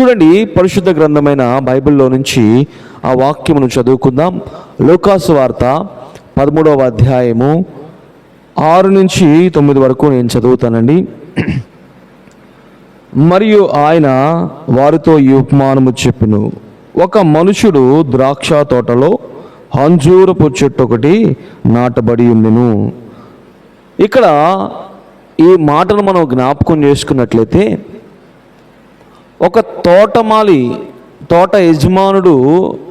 చూడండి పరిశుద్ధ గ్రంథమైన బైబిల్లో నుంచి ఆ వాక్యమును చదువుకుందాం. లోకాసు వార్త పదమూడవ అధ్యాయము ఆరు నుంచి తొమ్మిది వరకు నేను చదువుతానండి. మరియు ఆయన వారితో ఈ ఉపమానము చెప్పును. ఒక మనుషుడు ద్రాక్ష తోటలో అంజూరపు చెట్టు ఒకటి నాటబడి ఉండెను. ఇక్కడ ఈ మాటను మనం జ్ఞాపకం చేసుకున్నట్లయితే ఒక తోటమాలి తోట యజమానుడు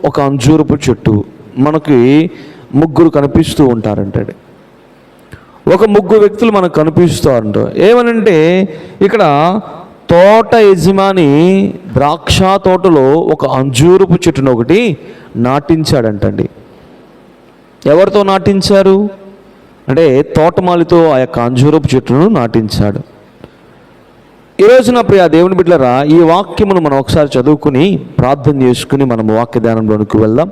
ఒక అంజూరపు చెట్టు మనకి ముగ్గురు కనిపిస్తూ ఉంటారంటాడు ఒక ముగ్గురు వ్యక్తులు మనకు కనిపిస్తూ ఉంటారు. ఏమనంటే ఇక్కడ తోట యజమాని ద్రాక్ష తోటలో ఒక అంజూరపు చెట్టును ఒకటి నాటించాడంటండి. ఎవరితో నాటించారు? అంటే తోటమాలితో ఆ యొక్క అంజూరపు చెట్టును నాటించాడు. ఈరోజు రోజున ప్రియ దేవుని బిడ్డలరా ఈ వాక్యమును మనం ఒకసారి చదువుకుని ప్రార్థన చేసుకుని మనం వాక్య ధ్యానంలోనికి వెళ్దాం.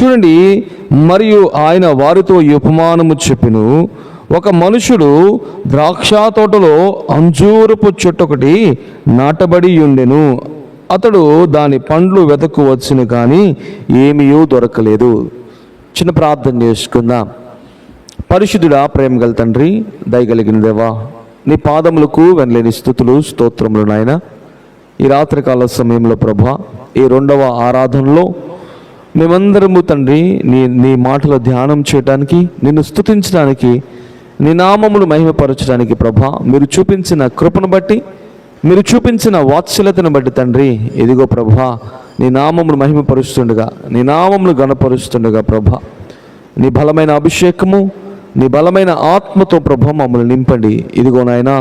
చూడండి మరియు ఆయన వారితో ఈ ఉపమానము చెప్పిను. ఒక మనుషుడు ద్రాక్ష తోటలో అంజూరపు చెట్టు ఒకటి నాటబడి ఉండెను. అతడు దాని పండ్లు వెతకు కానీ ఏమీయూ దొరకలేదు. చిన్న ప్రార్థన చేసుకుందాం. పరిశుద్ధుడా ప్రేమ గల తండ్రి దయగలిగిన దేవా నీ పాదములకు వెనలేని స్థుతులు స్తోత్రములు నాయన. ఈ రాత్రికాల సమయంలో ప్రభా ఈ రెండవ ఆరాధనలో మేమందరము తండ్రి నీ నీ మాటల ధ్యానం చేయడానికి నిన్ను స్తుతించడానికి నీ నామములు మహిమపరచడానికి ప్రభా మీరు చూపించిన కృపను బట్టి మీరు చూపించిన వాత్సల్యతను బట్టి తండ్రి ఇదిగో ప్రభా నీ నామములు మహిమపరుస్తుండగా నీ నామములు గణపరుస్తుండగా ప్రభా నీ బలమైన అభిషేకము నీ బలమైన ఆత్మతో ప్రభ మమ్మల్ని నింపండి. ఇదిగో నాయన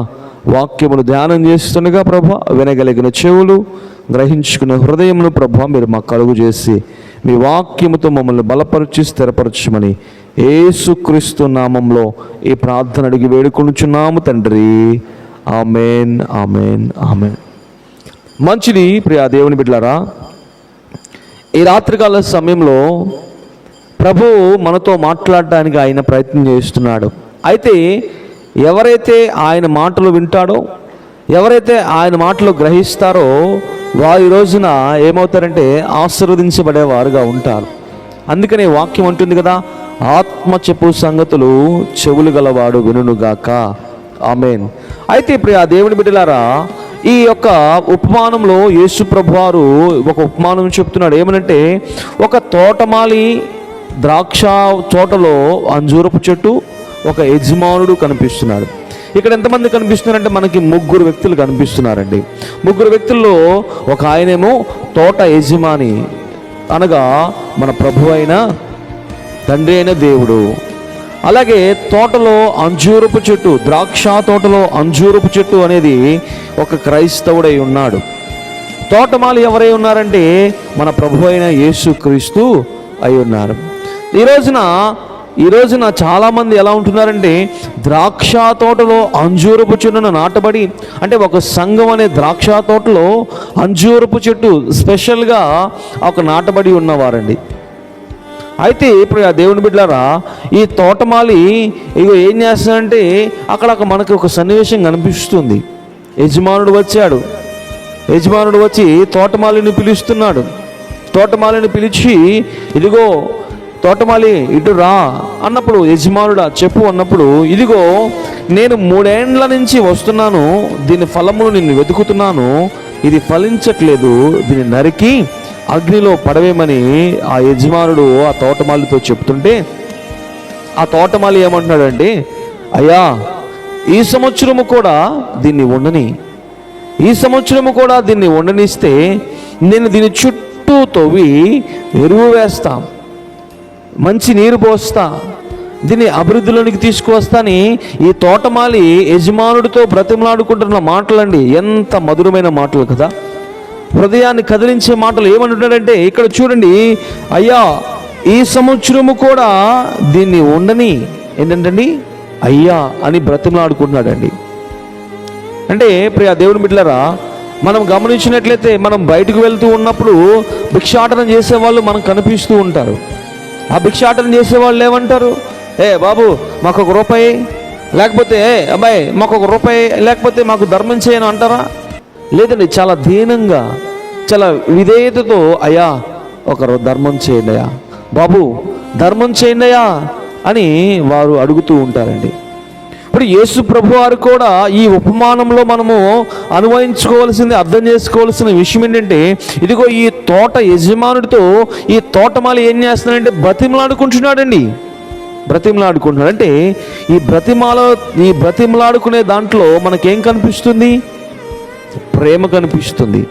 వాక్యమును ధ్యానం చేస్తుండగా ప్రభ వినగలిగిన చెవులు గ్రహించుకున్న హృదయమును ప్రభ మీరు మాకు కలుగు చేసి మీ వాక్యముతో మమ్మల్ని బలపరిచి స్థిరపరచమని ఏసుక్రీస్తు నామంలో ఈ ప్రార్థన అడిగి వేడుకొనుచున్నాము తండ్రి. Amen amen amen. మంచిది ప్రియా దేవుని బిడ్డలారా ఈ రాత్రికాల సమయంలో ప్రభు మనతో మాట్లాడడానికి ఆయన ప్రయత్నం చేస్తున్నాడు. అయితే ఎవరైతే ఆయన మాటలు వింటాడో ఎవరైతే ఆయన మాటలు గ్రహిస్తారో వారి రోజున ఏమవుతారంటే ఆశీర్వదించబడేవారుగా ఉంటారు. అందుకనే వాక్యం అంటుంది కదా ఆత్మ చెప్పు సంగతులు చెవులు గలవాడు వినుగాక ఆమెన్. అయితే ఇప్పుడు ఆ దేవుని బిడ్డలారా ఈ యొక్క ఉపమానంలో యేసు ప్రభు వారు ఒక ఉపమానం చెప్తున్నాడు. ఏమనంటే ఒక తోటమాలి ద్రాక్ష తోటలో అంజూరపు చెట్టు ఒక యజమానుడు కనిపిస్తున్నాడు. ఇక్కడ ఎంతమంది కనిపిస్తున్నారంటే మనకి ముగ్గురు వ్యక్తులు కనిపిస్తున్నారండి. ముగ్గురు వ్యక్తుల్లో ఒక ఆయనేమో తోట యజమాని అనగా మన ప్రభు అయిన తండ్రి అయిన దేవుడు. అలాగే తోటలో అంజూరపు చెట్టు ద్రాక్ష తోటలో అంజూరపు చెట్టు అనేది ఒక క్రైస్తవుడై ఉన్నాడు. తోటమాలి ఎవరై ఉన్నారంటే మన ప్రభు అయిన యేసుక్రీస్తు అయి ఉన్నారు. ఈ రోజున ఈ రోజున చాలామంది ఎలా ఉంటున్నారంటే ద్రాక్ష తోటలో అంజూరపు చెట్టును నాటబడి అంటే ఒక సంఘం అనే ద్రాక్ష తోటలో అంజూరపు చెట్టు స్పెషల్గా ఒక నాటబడి ఉన్నవారండి. అయితే ఇప్పుడు ఆ దేవుని బిడ్డారా ఈ తోటమాలి ఇగో ఏం చేస్తాడంటే అక్కడ మనకు మనకి ఒక సన్నివేశం కనిపిస్తుంది. యజమానుడు వచ్చాడు. యజమానుడు వచ్చి తోటమాలిని పిలుస్తున్నాడు. తోటమాలిని పిలిచి ఇదిగో తోటమాలి ఇటు రా అన్నప్పుడు యజమానుడా చెప్పు అన్నప్పుడు ఇదిగో నేను మూడేండ్ల నుంచి వస్తున్నాను దీని ఫలమును నిన్ను వెతుకుతున్నాను ఇది ఫలించట్లేదు దీన్ని నరికి అగ్నిలో పడవేమని ఆ యజమానుడు ఆ తోటమాలితో చెప్తుంటే ఆ తోటమాలి ఏమంటున్నాడంటే అయ్యా ఈ సంవత్సరము కూడా దీన్ని ఉండని ఈ సంవత్సరము కూడా దీన్ని ఉండనిస్తే నేను దీని చుట్టూ తవ్వి ఎరువు వేస్తాను మంచి నీరు పోస్తా దీన్ని అభివృద్ధిలోనికి తీసుకువస్తాని ఈ తోటమాలి యజమానుడితో బ్రతిమలాడుకుంటున్న మాటలండి. ఎంత మధురమైన మాటలు కదా. హృదయాన్ని కదిలించే మాటలు ఏమంటున్నాడంటే ఇక్కడ చూడండి అయ్యా ఈ సంవత్సరము కూడా దీన్ని ఉండని ఏంటంటండి? అయ్యా అని బ్రతిమలాడుకుంటున్నాడండి. అంటే ప్రియ దేవుని బిడ్డలరా మనం గమనించినట్లయితే మనం బయటకు వెళ్తూ ఉన్నప్పుడు భిక్షాటనం చేసేవాళ్ళు మనకు కనిపిస్తూ ఉంటారు. ఆ భిక్షాటన చేసేవాళ్ళు ఏమంటారు? ఏ బాబు మాకు ఒక రూపాయి లేకపోతే ఏ అబ్బాయి మాకు ఒక రూపాయి లేకపోతే మాకు ధర్మం చేయను అంటారా? లేదండి చాలా దీనంగా చాలా విధేయతతో అయ్యా ఒకరు ధర్మం చేయండి అయ్యా. బాబు ధర్మం చేయండి అయ్యా అని వారు అడుగుతూ ఉంటారండి. ఇప్పుడు యేసు ప్రభు వారు కూడా ఈ ఉపమానంలో మనము అనువయించుకోవాల్సింది అర్థం చేసుకోవాల్సిన విషయం ఏంటంటే ఇదిగో ఈ తోట యజమానుడితో ఈ తోటమాలి ఏం చేస్తున్నాడంటే బ్రతిమలాడుకుంటున్నాడండి. బ్రతిమలాడుకుంటున్నాడు అంటే ఈ బ్రతిమాల ఈ బ్రతిమలాడుకునే దాంట్లో మనకేం కనిపిస్తుంది? ప్రేమ కనిపిస్తుంది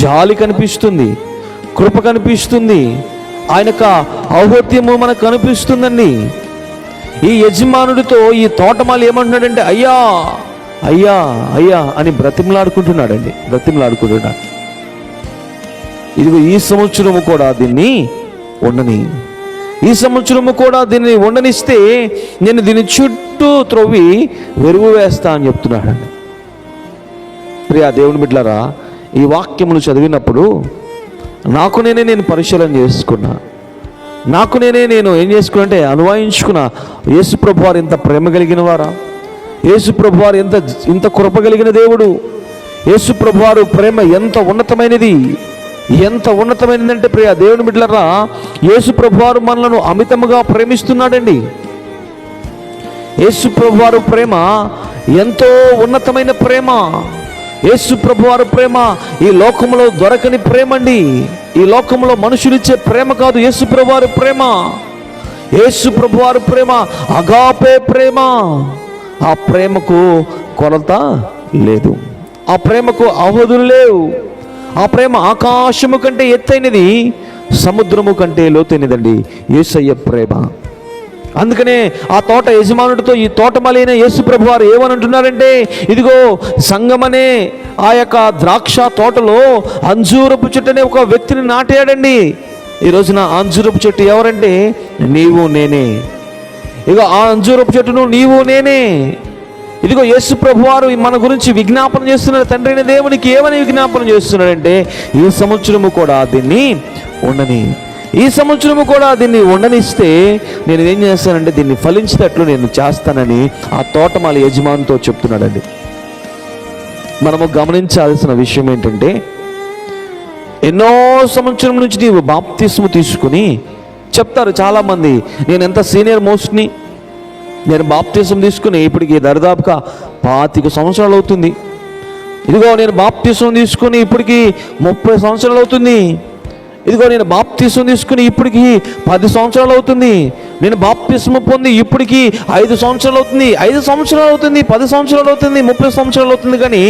జాలి కనిపిస్తుంది కృప కనిపిస్తుంది ఆయన యొక్క ఔహత్యము మనకు కనిపిస్తుందండి. ఈ యజమానుడితో ఈ తోటమాలి ఏమంటున్నాడంటే అయ్యా అయ్యా అయ్యా అని బ్రతిమలాడుకుంటున్నాడండి బ్రతిమలాడుకుంటున్నాడు. ఇదిగో ఈ సంవత్సరము కూడా దీన్ని ఉండని ఈ సంవత్సరము కూడా దీన్ని ఉండనిస్తే నేను దీని చుట్టూ త్రవ్వి వెరుగు వేస్తా అని చెప్తున్నాడండి. ప్రియా దేవుని బిడ్డలారా ఈ వాక్యమును చదివినప్పుడు నాకు నేనే నేను పరిశీలన చేసుకున్నా. నాకు నేనే నేను ఏం చేసుకున్నా అనువాయించుకున్న. యేసుప్రభు వారు ఇంత ప్రేమ కలిగిన వారా? యేసుప్రభు వారు ఎంత ఇంత కృప కలిగిన దేవుడు? యేసుప్రభు వారు ప్రేమ ఎంత ఉన్నతమైనది? ఎంత ఉన్నతమైనదంటే ప్రియ దేవుని బిడ్డలరా యేసుప్రభు వారు మనలను అమితముగా ప్రేమిస్తున్నాడండి. యేసుప్రభు వారు ప్రేమ ఎంతో ఉన్నతమైన ప్రేమ. యేసుప్రభు వారు ప్రేమ ఈ లోకంలో దొరకని ప్రేమ అండి ఈ లోకంలో మనుషులిచ్చే ప్రేమ కాదు. యేసు ప్రభువారి ప్రేమ. యేసు ప్రభువారి ప్రేమ. అగాపే ప్రేమ. ఆ ప్రేమకు కొలత లేదు. ఆ ప్రేమకు అవధులు లేవు. ఆ ప్రేమ ఆకాశము కంటే ఎత్తైనది సముద్రము కంటే లోతైనదండి. యేసయ్య ప్రేమ. అందుకనే ఆ తోట యజమానుడితో ఈ తోటమాలైన యేసుప్రభు వారు ఏమని అంటున్నారంటే ఇదిగో సంగమనే ఆ యొక్క ద్రాక్ష తోటలో అంజూరపు చెట్టునే ఒక వ్యక్తిని నాటాడండి. ఈ రోజున ఆ అంజూరపు చెట్టు ఎవరంటే నీవు నేనే. ఇదిగో ఆ అంజూరపు చెట్టును నీవు నేనే. ఇదిగో యేసు ప్రభు వారు మన గురించి విజ్ఞాపన చేస్తున్నారు. తండ్రి అయిన దేవునికి ఏమని విజ్ఞాపన చేస్తున్నాడంటే ఈ సంవత్సరము కూడా దీన్ని ఉండని ఈ సంవత్సరము కూడా దీన్ని ఉండనిస్తే నేను ఏం చేస్తానంటే దీన్ని ఫలించేటట్లు నేను చేస్తానని ఆ తోటమాల యజమానితో చెప్తున్నాడండి. మనము గమనించాల్సిన విషయం ఏంటంటే ఎన్నో సంవత్సరం నుంచి నీవు బాప్తిస్ము తీసుకుని చెప్తారు చాలామంది నేను ఎంత సీనియర్ మోస్ట్ని నేను బాప్తిసం తీసుకుని ఇప్పటికి దరిదాపుగా పాతిక సంవత్సరాలు అవుతుంది. ఇదిగో నేను బాప్తిసం తీసుకుని ఇప్పటికి ముప్పై సంవత్సరాలు అవుతుంది. ఇదిగో నేను బాప్తిసం తీసుకుని ఇప్పటికి పది సంవత్సరాలు అవుతుంది. నేను బాప్తిసం పొంది ఇప్పటికి ఐదు సంవత్సరాలు అవుతుంది. ఐదు సంవత్సరాలు అవుతుంది పది సంవత్సరాలు అవుతుంది ముప్పై సంవత్సరాలు అవుతుంది కానీ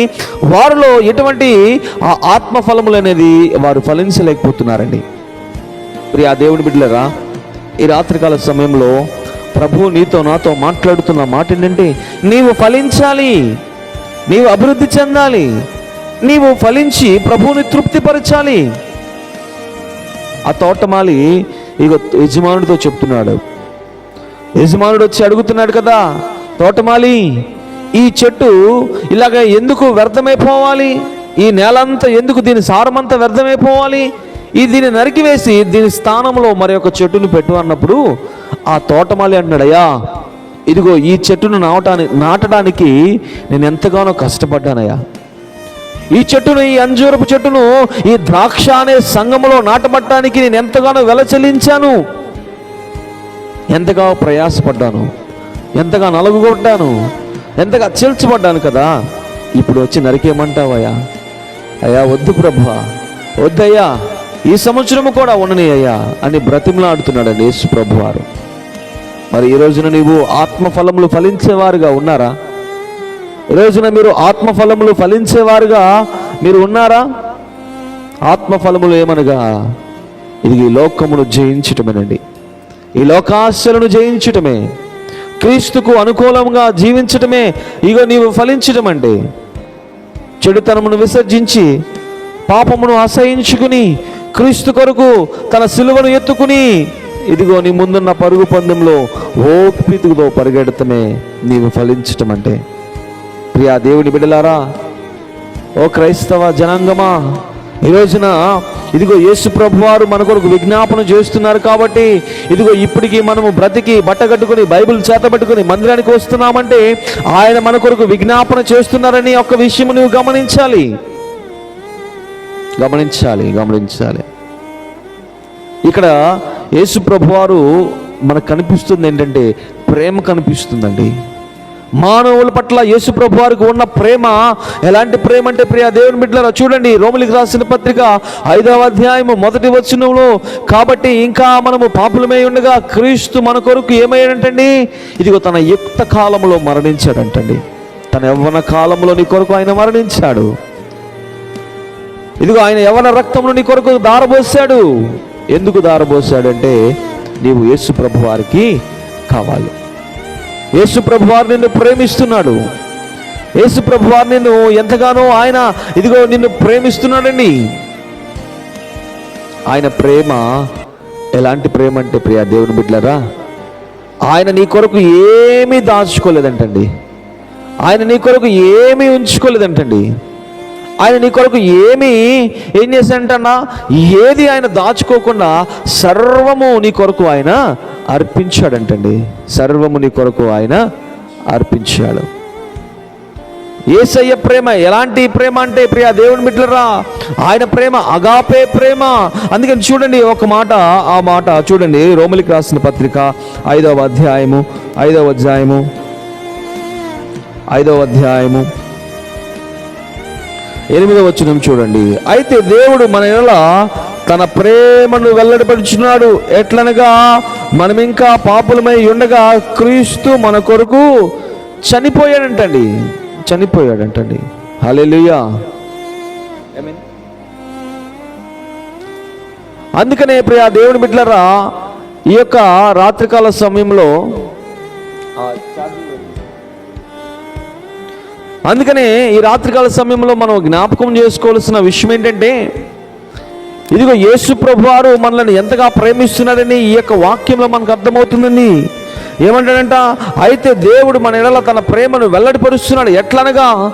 వారిలో ఎటువంటి ఆ ఆత్మ ఫలములు అనేది వారు ఫలించలేకపోతున్నారండి. ప్రియా దేవుని బిడ్డలరా ఈ రాత్రికాల సమయంలో ప్రభు నీతో నాతో మాట్లాడుతున్న మాట ఏంటంటే నీవు ఫలించాలి నీవు అభివృద్ధి చెందాలి నీవు ఫలించి ప్రభువుని తృప్తిపరచాలి. ఆ తోటమాలి ఇక యజమానుడితో చెప్తున్నాడు. యజమానుడు వచ్చి అడుగుతున్నాడు కదా తోటమాలి ఈ చెట్టు ఇలాగ ఎందుకు వ్యర్థమైపోవాలి? ఈ నేలంతా ఎందుకు దీని సారమంతా వ్యర్థమైపోవాలి? ఈ దీన్ని నరికివేసి దీని స్థానంలో మరి ఒక చెట్టును పెట్టు అన్నప్పుడు ఆ తోటమాలి అంటున్నాడయ్యా ఇదిగో ఈ చెట్టును నాటడానికి నాటడానికి నేను ఎంతగానో కష్టపడ్డానయ్యా. ఈ చెట్టును ఈ అంజూరపు చెట్టును ఈ ద్రాక్ష అనే సంఘములో నాటబట్టడానికి నేను ఎంతగానో వెల చెల్లించాను. ఎంతగా ప్రయాసపడ్డాను. ఎంతగా నలుగుగొట్టాను. ఎంతగా చీల్చబడ్డాను కదా. ఇప్పుడు వచ్చి నరికేమంటావయ్యా అయ్యా వద్దు ప్రభా వద్దయ్యా ఈ సంవత్సరము కూడా ఉండని అయ్యా అని బ్రతిమలాడుతున్నాడండి యేసు ప్రభు వారు మరి ఈ రోజున నీవు ఆత్మఫలములు ఫలించేవారుగా ఉన్నారా? రోజున మీరు ఆత్మఫలములు ఫలించేవారుగా మీరు ఉన్నారా? ఆత్మఫలములు ఏమనగా? ఇది ఈ లోకమును జయించటమేనండి. ఈ లోకాశలను జయించటమే. క్రీస్తుకు అనుకూలంగా జీవించటమే. ఇగో నీవు ఫలించటం అంటే చెడుతనమును విసర్జించి పాపమును అసహించుకుని క్రీస్తు కొరకు తన సిలువను ఎత్తుకుని ఇదిగో నీ ముందున్న పరుగు పందెంలో ఓపికతో పరిగెడతమే నీవు ఫలించటం అంటే ప్రియా దేవుని బిడలారా ఓ క్రైస్తవ జనాంగమా ఈ రోజున ఇదిగో యేసు ప్రభు వారు మన కొరకు విజ్ఞాపన చేస్తున్నారు కాబట్టి ఇదిగో ఇప్పటికీ మనము బ్రతికి బట్ట కట్టుకుని బైబిల్ చేతబట్టుకుని మందిరానికి వస్తున్నామంటే ఆయన మన కొరకు విజ్ఞాపన చేస్తున్నారని ఒక విషయం నువ్వు గమనించాలి. గమనించాలి గమనించాలి. ఇక్కడ యేసు ప్రభువారు మనకు కనిపిస్తుంది ఏంటంటే ప్రేమ కనిపిస్తుందండి. మానవుల పట్ల యేసు ప్రభు వారికి ఉన్న ప్రేమ ఎలాంటి ప్రేమ అంటే ప్రియ దేవుని బిడ్డలారా చూడండి రోమిలికి రాసిన పత్రిక ఐదవ అధ్యాయము మొదటి వచనంలో కాబట్టి ఇంకా మనము పాపులమై ఉండగా క్రీస్తు మన కొరకు ఏమయ్యాడంటండి? ఇదిగో తన యుక్త కాలంలో మరణించాడంటండి. తన యవ్వన కాలంలో నీ కొరకు ఆయన మరణించాడు. ఇదిగో ఆయన యవ్వన రక్తంలో నీ కొరకు దారబోసాడు ఎందుకు దారబోసాడంటే నీవు యేసు ప్రభు వారికి కావాలి. యేసు ప్రభు వారు నిన్ను ప్రేమిస్తున్నాడు. యేసు ప్రభు వారు నిన్ను ఎంతగానో ఆయన ఇదిగో నిన్ను ప్రేమిస్తున్నాడండి. ఆయన ప్రేమ ఎలాంటి ప్రేమ అంటే ప్రియా దేవుని బిడ్డలరా? ఆయన నీ కొరకు ఏమీ దాచుకోలేదంటండి. ఆయన నీ కొరకు ఏమీ ఉంచుకోలేదంటండి. ఆయన నీ కొరకు ఏమి ఏం చేశాడంటన్నా? ఏది ఆయన దాచుకోకుండా సర్వము నీ కొరకు ఆయన అర్పించాడంటండి. సర్వము నీ కొరకు ఆయన అర్పించాడు. ఏసయ్య ప్రేమ ఎలాంటి ప్రేమ అంటే ప్రియా దేవుని బిడ్డలరా ఆయన ప్రేమ అగాపే ప్రేమ. అందుకని చూడండి ఒక మాట ఆ మాట చూడండి రోమలికి రాసిన పత్రిక ఐదవ అధ్యాయము ఐదవ అధ్యాయము ఐదవ అధ్యాయము. ఎనిమిదవ వచనం చూడండి. అయితే దేవుడు మన ఎడల తన ప్రేమను వెల్లడిపరుచున్నాడు. ఎట్లనగా మనం ఇంకా పాపులమై ఉండగా క్రీస్తు మన కొరకు చనిపోయాడంటండి. చనిపోయాడంటండి. హలెలుయా అందుకనే ప్రియ దేవుని బిడ్డలరా ఈ యొక్క రాత్రికాల సమయంలో అందుకనే ఈ రాత్రికాల సమయంలో మనం జ్ఞాపకం చేసుకోవాల్సిన విషయం ఏంటంటే ఇదిగో యేసు ప్రభువారు మనల్ని ఎంతగా ప్రేమిస్తున్నాడని ఈ యొక్క వాక్యంలో మనకు అర్థమవుతుందని. ఏమంటాడంట? అయితే దేవుడు మన ఎడల తన ప్రేమను వెల్లడిపరుస్తున్నాడు. ఎట్లనగా?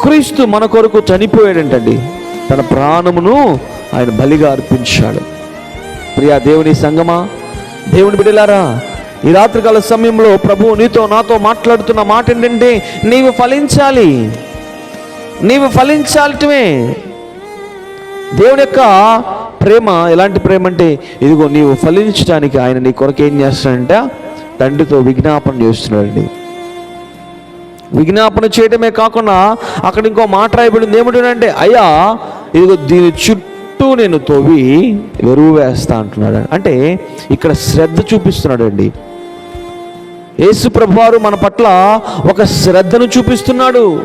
క్రీస్తు మన కొరకు చనిపోయాడంటండి. తన ప్రాణమును ఆయన బలిగా అర్పించాడు. ప్రియా దేవుని సంగమా? దేవుని బిడ్డలారా ఈ రాత్రికాల సమయంలో ప్రభువు నీతో నాతో మాట్లాడుతున్న మాట ఏంటంటే నీవు ఫలించాలి. నీవు ఫలించాలటమే దేవుని యొక్క ప్రేమ ఎలాంటి ప్రేమ అంటే ఇదిగో నీవు ఫలించడానికి ఆయన నీ కొరకు ఏం చేస్తాడంటే తండ్రితో విజ్ఞాపన చేస్తున్నాడండి. విజ్ఞాపన చేయడమే కాకుండా అక్కడ ఇంకో మాట రాయబడింది ఏమిటంటే అయ్యా ఇదిగో దీని చుట్టూ నేను తోవి ఎరువు వేస్తా అంటున్నాడు. అంటే ఇక్కడ శ్రద్ధ చూపిస్తున్నాడండి. యేసు ప్రభువారు మన పట్ల ఒక శ్రద్ధను చూపిస్తున్నాడు.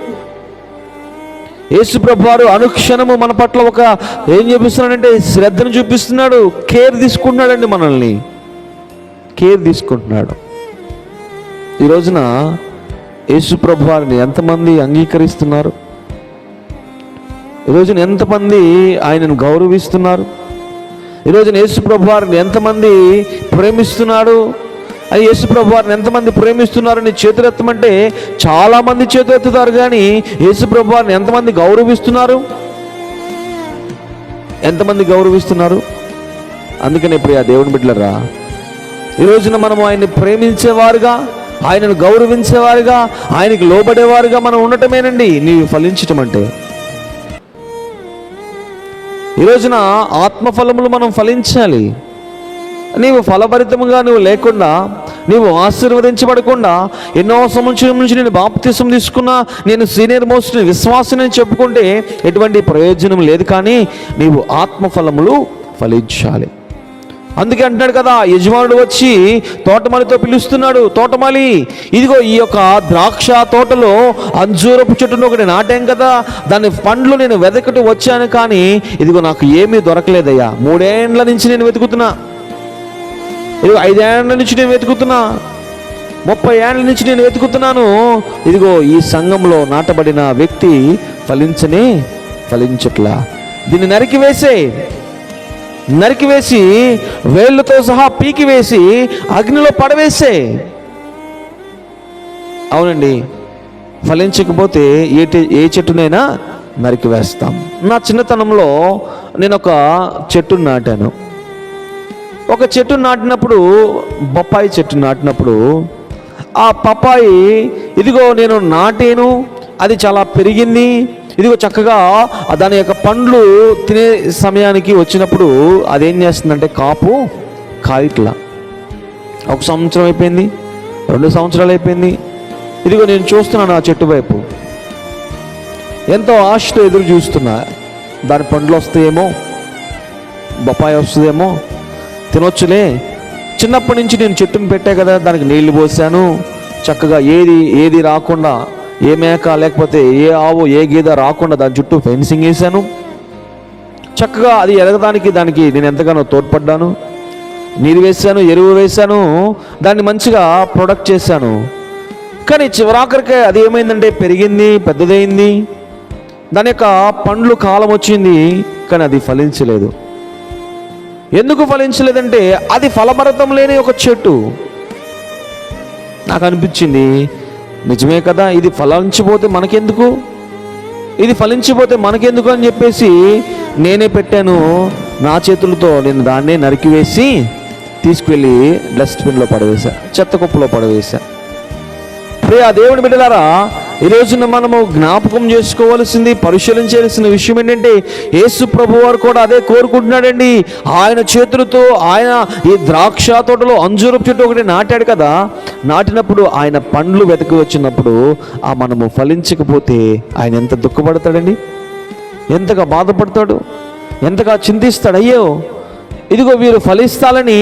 యేసు ప్రభువారు అనుక్షణము మన పట్ల ఒక ఏం చూపిస్తున్నాడంటే శ్రద్ధను చూపిస్తున్నాడు. కేర్ తీసుకుంటున్నాడండి మనల్ని. కేర్ తీసుకుంటున్నాడు. ఈ రోజున యేసు ప్రభువారిని ఎంతమంది అంగీకరిస్తున్నారు? ఈ రోజున ఎంతమంది ఆయనను గౌరవిస్తున్నారు? ఈరోజున రోజున యేసు ప్రభువారిని ఎంతమంది ప్రేమిస్తున్నాడు? అది యేసు ప్రభువారిని ఎంతమంది ప్రేమిస్తున్నారని చేతులెత్తమంటే చాలామంది చేతులెత్తుతారు కానీ యేసు ప్రభువారిని ఎంతమంది గౌరవిస్తున్నారు? ఎంతమంది గౌరవిస్తున్నారు? అందుకనే ఆ దేవుని బిడ్డలరా ఈ రోజున మనం ఆయన్ని ప్రేమించేవారుగా ఆయనను గౌరవించేవారుగా ఆయనకి లోబడేవారుగా మనం ఉండటమేనండి. నీవు ఫలించటం అంటే. ఈ రోజున ఆత్మఫలములు మనం ఫలించాలి. నీవు ఫలభరితముగా నువ్వు లేకుండా నీవు ఆశీర్వదించబడకుండా ఎన్నో సంవత్సరం నుంచి నేను బాప్తిసం తీసుకున్నా నేను సీనియర్ మోస్ట్ విశ్వాసం చెప్పుకుంటే ఎటువంటి ప్రయోజనం లేదు కానీ నీవు ఆత్మఫలములు ఫలించాలి. అందుకే అంటున్నాడు కదా యజమానుడు వచ్చి తోటమాలితో పిలుస్తున్నాడు తోటమాలి ఇదిగో ఈ యొక్క ద్రాక్ష తోటలో అంజూరపు చెట్టును ఒకటి నాటాం కదా దాని పండ్లు నేను వెతకటి వచ్చాను కానీ ఇదిగో నాకు ఏమీ దొరకలేదయ్యా మూడేండ్ల నుంచి నేను వెతుకుతున్నా. ఇదిగో ఐదేళ్ళ నుంచి నేను వెతుకుతున్నా. ముప్పై ఏళ్ళ నుంచి నేను వెతుకుతున్నాను. ఇదిగో ఈ సంఘంలో నాటబడిన వ్యక్తి ఫలించని ఫలించట్లా. దీన్ని నరికివేసే నరికివేసి వేళ్ళతో సహా పీకివేసి అగ్నిలో పడవేసే. అవునండి ఫలించకపోతే ఏ ఏ చెట్టునైనా నరికివేస్తాం నా చిన్నతనంలో నేను ఒక చెట్టును నాటాను. ఒక చెట్టు నాటినప్పుడు బొప్పాయి చెట్టు నాటినప్పుడు ఆ పప్పాయి ఇదిగో నేను నాటాను అది చాలా పెరిగింది ఇదిగో చక్కగా దాని యొక్క పండ్లు తినే సమయానికి వచ్చినప్పుడు అదేం చేస్తుందంటే కాపు కాయట్లా ఒక సంవత్సరం అయిపోయింది రెండు సంవత్సరాలు అయిపోయింది. ఇదిగో నేను చూస్తున్నాను ఆ చెట్టు వైపు. ఎంతో ఆశతో ఎదురు చూస్తున్నా దాని పండ్లు వస్తాయేమో బొప్పాయి వస్తుందేమో తినొచ్చులే. చిన్నప్పటి నుంచి నేను చెట్టుని పెట్టా కదా దానికి నీళ్ళు పోసాను. చక్కగా ఏది ఏది రాకుండా ఏ మేక లేకపోతే ఏ ఆవు ఏ గీద రాకుండా దాని చుట్టూ ఫెన్సింగ్ వేశాను చక్కగా అది ఎదగడానికి దానికి నేను ఎంతగానో తోడ్పడ్డాను. నీరు వేశాను ఎరువు వేశాను దాన్ని మంచిగా ప్రొడక్ట్ చేశాను. కానీ చివరాఖరికి అది ఏమైందంటే పెరిగింది పెద్దదైంది దాని యొక్క పండ్లు కాలం వచ్చింది కానీ అది ఫలించలేదు. ఎందుకు ఫలించలేదంటే అది ఫలభరితం లేని ఒక చెట్టు. నాకు అనిపించింది నిజమే కదా ఇది ఫలించిపోతే మనకెందుకు? ఇది ఫలించిపోతే మనకెందుకు అని చెప్పేసి నేనే పెట్టాను. నా చేతులతో నేను దాన్నే నరికివేసి తీసుకువెళ్ళి డస్ట్బిన్లో పడవేశా చెత్త కుప్పలో పడవేశా. ప్రియ దేవుని బిడ్డలారా ఈ రోజున మనము జ్ఞాపకం చేసుకోవాల్సింది పరిశీలించాల్సిన విషయం ఏంటంటే యేసు ప్రభు వారు కూడా అదే కోరుకుంటున్నాడండి. ఆయన చేతులతో ఆయన ఈ ద్రాక్ష తోటలో అంజూరు చెట్టు ఒకటి నాటాడు కదా. నాటినప్పుడు ఆయన పండ్లు వెతకి వచ్చినప్పుడు ఆ మనము ఫలించకపోతే ఆయన ఎంత దుఃఖపడతాడండి? ఎంతగా బాధపడతాడు? ఎంతగా చింతిస్తాడు? అయ్యో ఇదిగో వీరు ఫలిస్తాలని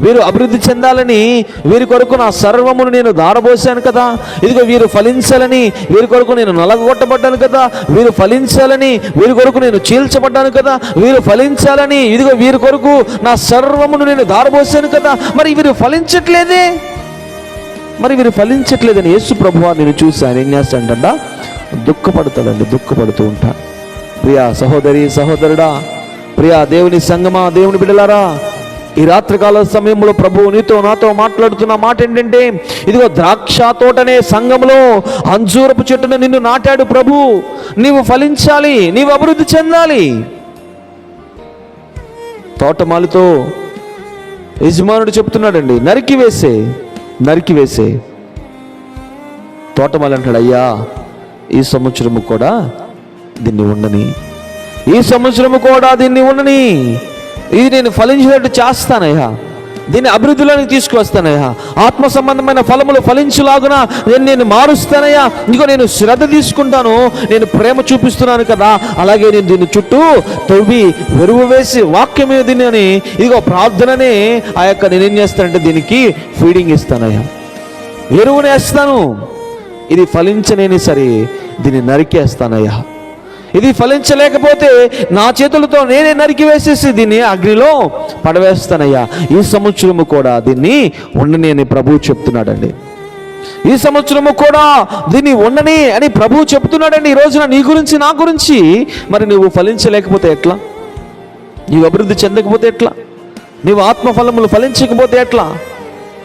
వీరు అభివృద్ధి చెందాలని వీరి కొరకు నా సర్వమును నేను దారబోసాను కదా. ఇదిగో వీరు ఫలించాలని వీరి కొరకు నేను నలగొట్టబడ్డాను కదా. వీరు ఫలించాలని వీరి కొరకు నేను చీల్చబడ్డాను కదా. వీరు ఫలించాలని ఇదిగో వీరి కొరకు నా సర్వమును నేను దారబోసాను కదా. మరి వీరు ఫలించట్లేదే. మరి వీరు ఫలించట్లేదని యేసు ప్రభువా నేను చూశాను. ఏం చేస్తాడంట? దుఃఖపడతాడండి దుఃఖపడుతూ ఉంటా ప్రియా సహోదరి సహోదరుడా ప్రియా దేవుని సంగమా దేవుని బిడ్డలారా ఈ రాత్రికాల సమయంలో ప్రభువు నీతో నాతో మాట్లాడుతున్న మాట ఏంటంటే ఇదిగో ద్రాక్ష తోటనే సంఘంలో అంజూరపు చెట్టును నిన్ను నాటాడు ప్రభు. నీవు ఫలించాలి నీవు అభివృద్ధి చెందాలి. తోటమాలితో యజమానుడు చెప్తున్నాడండి నరికి వేసే నరికి వేసే. తోటమాలి అంటాడు అయ్యా ఈ సంవత్సరము కూడా దీన్ని ఉండని ఈ సంవత్సరము కూడా దీన్ని ఉండని. ఇది నేను ఫలించినట్టు చేస్తానయ్యా దీన్ని అభివృద్ధిలోనికి తీసుకువస్తానయ్యా ఆత్మ సంబంధమైన ఫలములు ఫలించులాగున నేను నేను మారుస్తానయ్యా ఇంకో నేను శ్రద్ధ తీసుకుంటాను. నేను ప్రేమ చూపిస్తున్నాను కదా. అలాగే నేను దీన్ని చుట్టూ తవ్వి వెరువు వేసి వాక్యమే దీన్ని అని ఇదిగో ప్రార్థననే ఆ యొక్క నేనేం చేస్తానంటే దీనికి ఫీడింగ్ ఇస్తానయ్యా ఎరువునేస్తాను ఇది ఫలించలేని సరే దీన్ని నరికేస్తానయ్యా ఇది ఫలించలేకపోతే నా చేతులతో నేనే నరికివేసేసి దీన్ని అగ్నిలో పడవేస్తానయ్యా. ఈ సంవత్సరము కూడా దీన్ని ఉండని అని ప్రభువు చెప్తున్నాడండి. ఈ సంవత్సరము కూడా దీన్ని ఉండని అని ప్రభువు చెప్తున్నాడండి. ఈ రోజున నీ గురించి నా గురించి మరి నువ్వు ఫలించలేకపోతే ఎట్లా? నీవు అభివృద్ధి చెందకపోతే ఎట్లా? నీవు ఆత్మఫలములు ఫలించకపోతే ఎట్లా?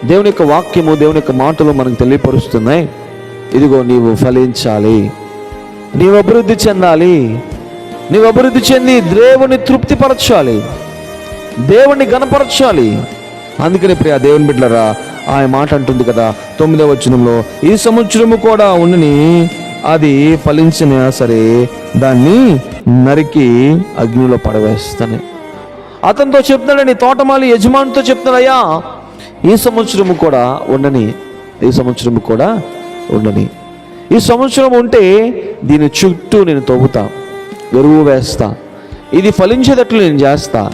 దేవుని యొక్క వాక్యము దేవుని యొక్క మాటలు మనకు తెలియపరుస్తున్నాయి. ఇదిగో నీవు ఫలించాలి. నీవు అభివృద్ధి చెందాలి. నీవు అభివృద్ధి చెంది దేవుని తృప్తిపరచాలి. దేవుణ్ణి గణపరచాలి. అందుకని ప్రియ దేవుని బిడ్డలరా ఆయన మాట అంటుంది కదా తొమ్మిదవ వచనంలో ఈ సంవత్సరము కూడా ఉండని అది ఫలించిన సరే దాన్ని నరికి అగ్నిలో పడవేస్తాను. అతనితో చెప్తున్నాడని తోటమాలి యజమానితో చెప్తున్నాడయ్యా ఈ సంవత్సరము కూడా ఉండని ఈ సంవత్సరము కూడా ఉండని. ఈ సంవత్సరం ఉంటే దీని చుట్టూ నేను తవ్వుతా ఎరువు వేస్తా. ఇది ఫలించేటట్లు నేను చేస్తా.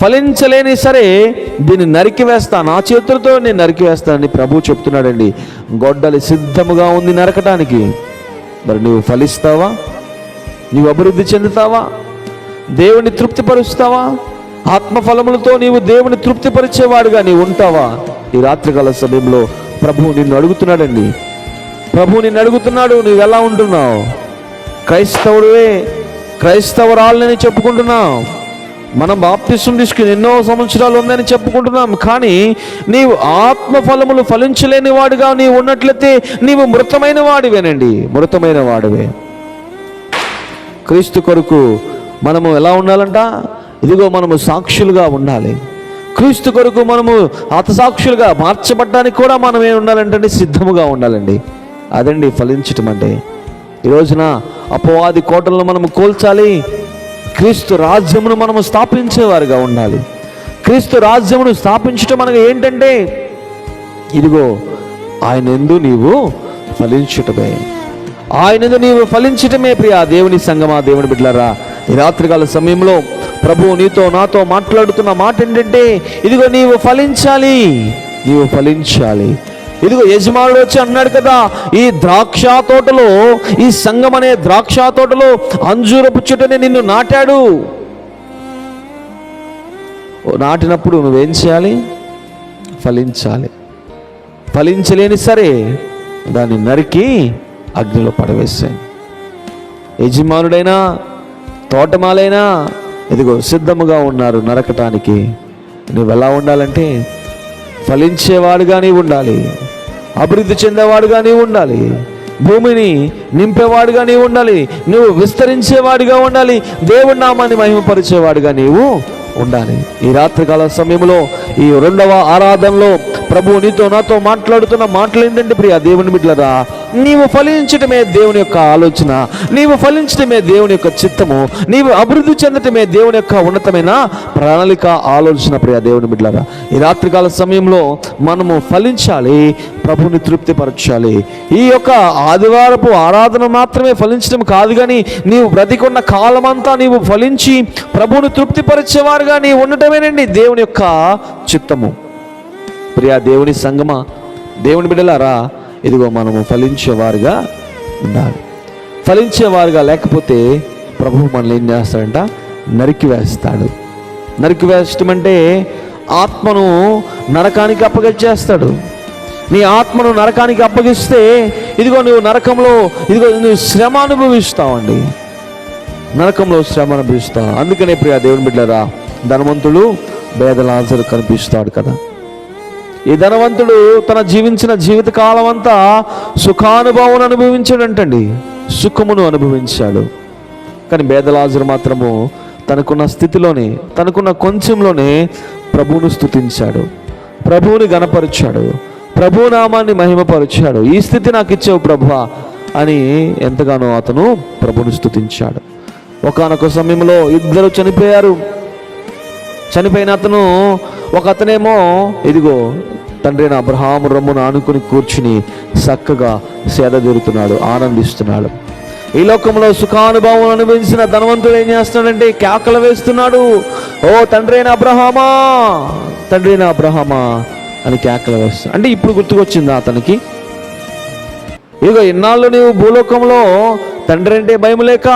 ఫలించలేని సరే దీన్ని నరికి వేస్తా నా చేతులతో నేను నరికి వేస్తానని ప్రభు చెప్తున్నాడండి. గొడ్డలి సిద్ధముగా ఉంది నరకటానికి. మరి నువ్వు ఫలిస్తావా? నీవు అభివృద్ధి చెందుతావా? దేవుని తృప్తిపరుస్తావా? ఆత్మఫలములతో నీవు దేవుని తృప్తిపరిచేవాడుగా నీవు ఉంటావా? ఈ రాత్రికాల సమయంలో ప్రభు నిన్ను అడుగుతున్నాడండి. ప్రభు నిన్ను అడుగుతున్నాడు నువ్వు ఎలా ఉంటున్నావు? క్రైస్తవుడివే క్రైస్తవరాళ్ళని చెప్పుకుంటున్నావు మనం బాప్తిసం తీసుకుని ఎన్నో సంవత్సరాలు ఉందని చెప్పుకుంటున్నాం. కానీ నీవు ఆత్మ ఫలములు ఫలించలేని వాడుగా నీవు ఉన్నట్లయితే నీవు మృతమైన వాడివేనండి. మృతమైన వాడివే. క్రీస్తు కొరకు మనము ఎలా ఉండాలంట? ఇదిగో మనము సాక్షులుగా ఉండాలి. క్రీస్తు కొరకు మనము హతసాక్షులుగా మార్చబడ్డానికి కూడా మనం ఏం ఉండాలంటే సిద్ధముగా ఉండాలండి. అదండి ఫలించటం అంటే ఈ రోజున అపవాది కోటలను మనము కోల్చాలి. క్రీస్తు రాజ్యమును మనము స్థాపించేవారుగా ఉండాలి. క్రీస్తు రాజ్యమును స్థాపించటం మనకు ఏంటంటే ఇదిగో ఆయన ఎందు నీవు ఫలించటమే. ఆయన ఎందు నీవు ఫలించటమే ప్రియా దేవుని సంగమా దేవుని బిడ్డలారా. ఈ రాత్రికాల సమయంలో ప్రభు నీతో నాతో మాట్లాడుతున్న మాట ఏంటంటే ఇదిగో నీవు ఫలించాలి. నీవు ఫలించాలి. ఇదిగో యజమానుడు వచ్చి అన్నాడు కదా ఈ ద్రాక్ష తోటలో ఈ సంఘం అనే ద్రాక్ష తోటలో అంజూరపు చెట్టుని నిన్ను నాటాడు. నాటినప్పుడు నువ్వేం చేయాలి? ఫలించాలి. ఫలించలేని సరే దాన్ని నరికి అగ్నిలో పడవేశాను యజమానుడైనా తోటమాలైనా ఇదిగో సిద్ధముగా ఉన్నారు నరకటానికి. నువ్వు ఎలా ఉండాలంటే ఫలించేవాడుగానే ఉండాలి. అభివృద్ధి చెందేవాడుగా నీవు ఉండాలి. భూమిని నింపేవాడుగా నీవు ఉండాలి. నువ్వు విస్తరించేవాడిగా ఉండాలి. దేవుడి నామాన్ని మహిమపరిచేవాడుగా నీవు ఉండాలి. ఈ రాత్రికాల సమయంలో ఈ రెండవ ఆరాధనలో ప్రభు నీతో నాతో మాట్లాడుతున్న మాటలు ఏంటంటే ప్రియ దేవుని బిడ్డలరా నీవు ఫలించటమే దేవుని యొక్క ఆలోచన. నీవు ఫలించటమే దేవుని యొక్క చిత్తము. నీవు అభివృద్ధి చెందటమే దేవుని యొక్క ఉన్నతమైన ప్రణాళిక ఆలోచన ప్రియ దేవుని బిడ్డలరా. ఈ రాత్రికాల సమయంలో మనము ఫలించాలి. ప్రభుని తృప్తిపరచాలి. ఈ యొక్క ఆదివారపు ఆరాధన మాత్రమే ఫలించడం కాదు కానీ నీవు బ్రతికున్న కాలమంతా నీవు ఫలించి ప్రభుని తృప్తిపరిచేవారుగా నీవు ఉండటమేనండి దేవుని యొక్క చిత్తము. ప్రియా దేవుని సంగమా దేవుని బిడ్డలారా ఇదిగో మనము ఫలించేవారుగా ఉండాలి. ఫలించేవారుగా లేకపోతే ప్రభు మనల్ని ఏం చేస్తాడంట? నరికి వేస్తాడు. నరికి అంటే ఆత్మను నరకానికి అప్పగించేస్తాడు. నీ ఆత్మను నరకానికి అప్పగిస్తే ఇదిగో నువ్వు నరకంలో ఇదిగో నువ్వు శ్రమ అనుభవిస్తావండి. నరకంలో శ్రమ అనుభవిస్తావు అందుకనే ప్రియా దేవుని బిడ్డరా ధనవంతుడు భేదలాజరు కనిపిస్తాడు కదా. ఈ ధనవంతుడు తన జీవించిన జీవిత కాలం అంతా సుఖానుభవం అనుభవించాడంటండి. సుఖమును అనుభవించాడు. కానీ బేదలాజరు మాత్రము తనకున్న స్థితిలోనే తనకున్న కొంచెంలోనే ప్రభువును స్థుతించాడు ప్రభువుని గణపరిచాడు ప్రభు నామాన్ని మహిమపరిచాడు. ఈ స్థితి నాకు ఇచ్చావు ప్రభు అని ఎంతగానో అతను ప్రభుని స్తుతించాడు. ఒకానొక సమయంలో ఇద్దరు చనిపోయారు. చనిపోయిన అతను ఒక అతనేమో ఇదిగో తండ్రి నా అబ్రహాము రమ్మును ఆనుకుని కూర్చుని చక్కగా సేదదీరుతున్నాడు ఆనందిస్తున్నాడు. ఈ లోకంలో సుఖానుభవం అనుభవించిన ధనవంతుడు ఏం చేస్తున్నాడంటే కేకలు వేస్తున్నాడు. ఓ తండ్రి అయిన అబ్రహామా తండ్రి అయిన అబ్రహామా అని కేకలు వేస్తాను అంటే ఇప్పుడు గుర్తుకొచ్చిందా అతనికి. ఇదిగో ఇన్నాళ్ళు నీవు భూలోకంలో తండ్రి అంటే భయం లేక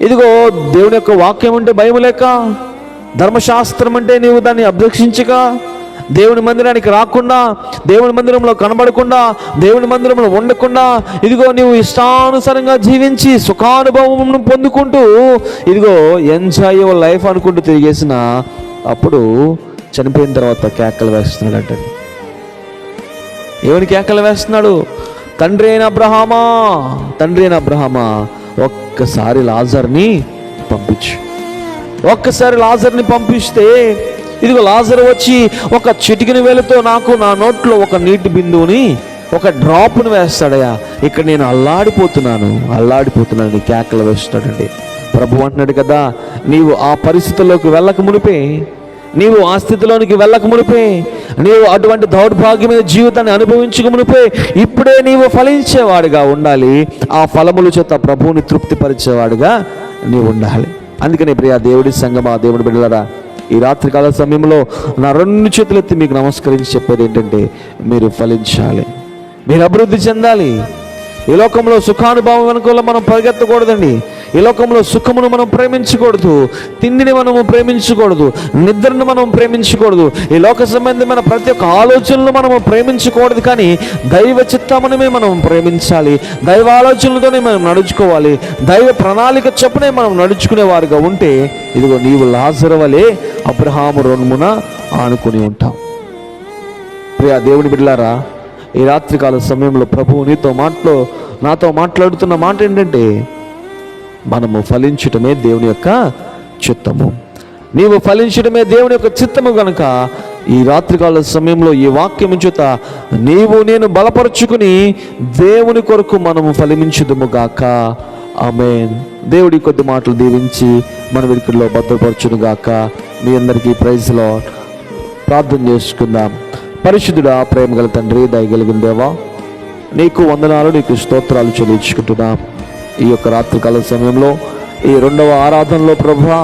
ఇదిగో దేవుని యొక్క వాక్యం అంటే భయం లేక ధర్మశాస్త్రం అంటే నీవు దాన్ని అభ్యక్షించక దేవుని మందిరానికి రాకుండా దేవుని మందిరంలో కనబడకుండా దేవుని మందిరంలో ఉండకుండా ఇదిగో నీవు ఇష్టానుసారంగా జీవించి సుఖానుభవం పొందుకుంటూ ఇదిగో ఎంజాయ్ యువర్ లైఫ్ అనుకుంటూ తిరిగేసిన అప్పుడు చనిపోయిన తర్వాత కేకలు వేస్తున్నాడంటే. ఏమని కేకలు వేస్తున్నాడు? తండ్రి అయిన అబ్రహామా తండ్రి అయిన అబ్రహామా ఒక్కసారి లాజర్ని పంపించు. ఒక్కసారి లాజర్ని పంపిస్తే ఇదిగో లాజర్ వచ్చి ఒక చిటికిన వేలతో నాకు నా నోట్లో ఒక నీటి బిందువుని ఒక డ్రాప్ను వేస్తాడయ్యా. ఇక్కడ నేను అల్లాడిపోతున్నాను అల్లాడిపోతున్నాను కేకలు వేస్తాడండి ప్రభు అంటున్నాడు కదా నీవు ఆ పరిస్థితుల్లోకి వెళ్ళక మునిపే నీవు ఆ స్థితిలోనికి వెళ్ళక మునిపే నీవు అటువంటి దౌర్భాగ్యమైన జీవితాన్ని అనుభవించక మునిపే ఇప్పుడే నీవు ఫలించేవాడిగా ఉండాలి. ఆ ఫలముల చేత ప్రభువుని తృప్తిపరిచేవాడిగా నీవు ఉండాలి. అందుకని ప్రియా దేవుడి సంగమా దేవుడి బిడ్డలరా ఈ రాత్రికాల సమయంలో నా రెండు చేతులెత్తి మీకు నమస్కరించి చెప్పేది ఏంటంటే మీరు ఫలించాలి. మీరు అభివృద్ధి చెందాలి. ఈ లోకంలో సుఖానుభవం అనుకూల మనం పరిగెత్తకూడదండి. ఈ లోకంలో సుఖమును మనం ప్రేమించకూడదు. తిండిని మనము ప్రేమించకూడదు. నిద్రను మనం ప్రేమించకూడదు. ఈ లోక సంబంధమైన ప్రతి ఒక్క ఆలోచనలు మనము ప్రేమించకూడదు కానీ దైవ చిత్తమునమే మనం ప్రేమించాలి. దైవ ఆలోచనలతోనే మనం నడుచుకోవాలి. దైవ ప్రణాళిక చొప్పునే మనం నడుచుకునేవారుగా ఉంటే ఇదిగో నీవు లాజరవలే అబ్రహాము రొన్మున ఆనుకుని ఉంటాం ప్రియా దేవుని బిడ్డలారా ఈ రాత్రికాల సమయంలో ప్రభువు నీతో మాటలో నాతో మాట్లాడుతున్న మాట ఏంటంటే మనము ఫలించటమే దేవుని యొక్క చిత్తము. నీవు ఫలించడమే దేవుని యొక్క చిత్తము గనుక ఈ రాత్రికాల సమయంలో ఈ వాక్యం చేత నీవు నేను బలపరుచుకుని దేవుని కొరకు మనము ఫలించుదుము గాక. ఆమెన్. దేవుడి కొద్ది మాటలు దీవించి మన వెనుకల్లో భద్రపరచును గాక. మీ అందరికీ ప్రైజ్లో ప్రార్థన చేసుకుందాం. పరిశుద్ధుడా ప్రేమ గల తండ్రి దయగలిగిన దేవా నీకు వందనాలు నీకు స్తోత్రాలు చెల్లించుకుంటున్నా. ఈ యొక్క రాత్రికాల సమయంలో ఈ రెండవ ఆరాధనలో ప్రభా